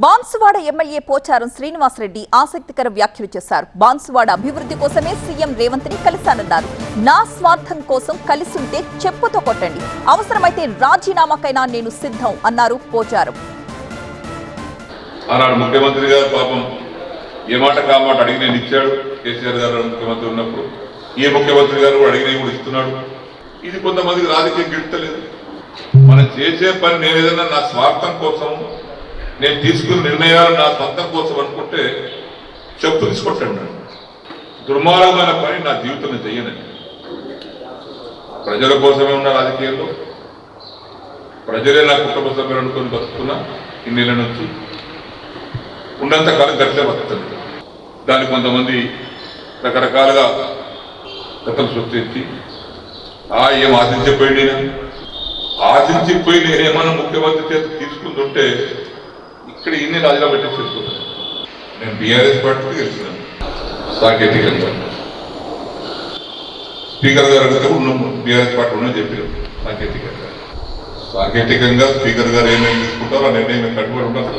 Banswada MLA Pocharam Srinivasa Reddy ఆసక్తికర వ్యాఖ్యలు చేశారు. బాన్సువాడ అభివృద్ధి కోసమే సీఎం రేవంత్ని కలిశానన్నారు. నా స్వార్థం కోసం కలిసుంటే చెప్పుతో కొట్టండి. అవసరమైతే రాజీనామాకైనా నేను సిద్ధం అన్నారు పోచారం. ఆనాడు ముఖ్యమంత్రి గారు పాపం ఏ మాట కామాట అడిగి నేను ఇచ్చాడు. కేసీఆర్ గారు ముఖ్యమంత్రి ఉన్నప్పుడు ఏ ముఖ్యమంత్రి గారు కూడా అడిగినవి కూడా ఇస్తున్నాడు. ఇది కొంతమందికి రాజకీయం గిడతలేదు. మనం చేసే పని నేను ఏదైనా నా స్వార్థం కోసం నేను తీసుకున్న నిర్ణయాలు నా సొంతం కోసం అనుకుంటే చెప్పు తీసుకొట్టండి దుర్మార్గమైన పని నా జీవితంలో చెయ్యనండి. ప్రజల కోసమే ఉన్న రాజకీయాల్లో ప్రజలే నా కుటుంబ సభ్యులు అనుకుని బతుకుతున్నా ఇన్నేళ్ళ నుంచి ఉన్నంత కాలం గట్లే బతుకుతుంది దాన్ని కొంతమంది రకరకాలుగా గతం సృష్టించి ఆ ఏం ఆశించిపోయి నేను ఆశించిపోయి నేనేమన్నా ముఖ్యమంత్రి చేత తీసుకుంటుంటే ఇక్కడ ఇన్ని రాజులు పెట్టి చేసుకుంటాను నేను బీఆర్ఎస్ పార్టీకి గెలిచినాను సాంకేతికంగా. స్పీకర్ గారు అడిగితే ఉన్నాము బీఆర్ఎస్ పార్టీ ఉన్నది చెప్పారు. సాంకేతికంగా. సాంకేతికంగా స్పీకర్ గారు ఏమేమి తీసుకుంటారో ఆ నిర్ణయం కట్టుబడి ఉంటారు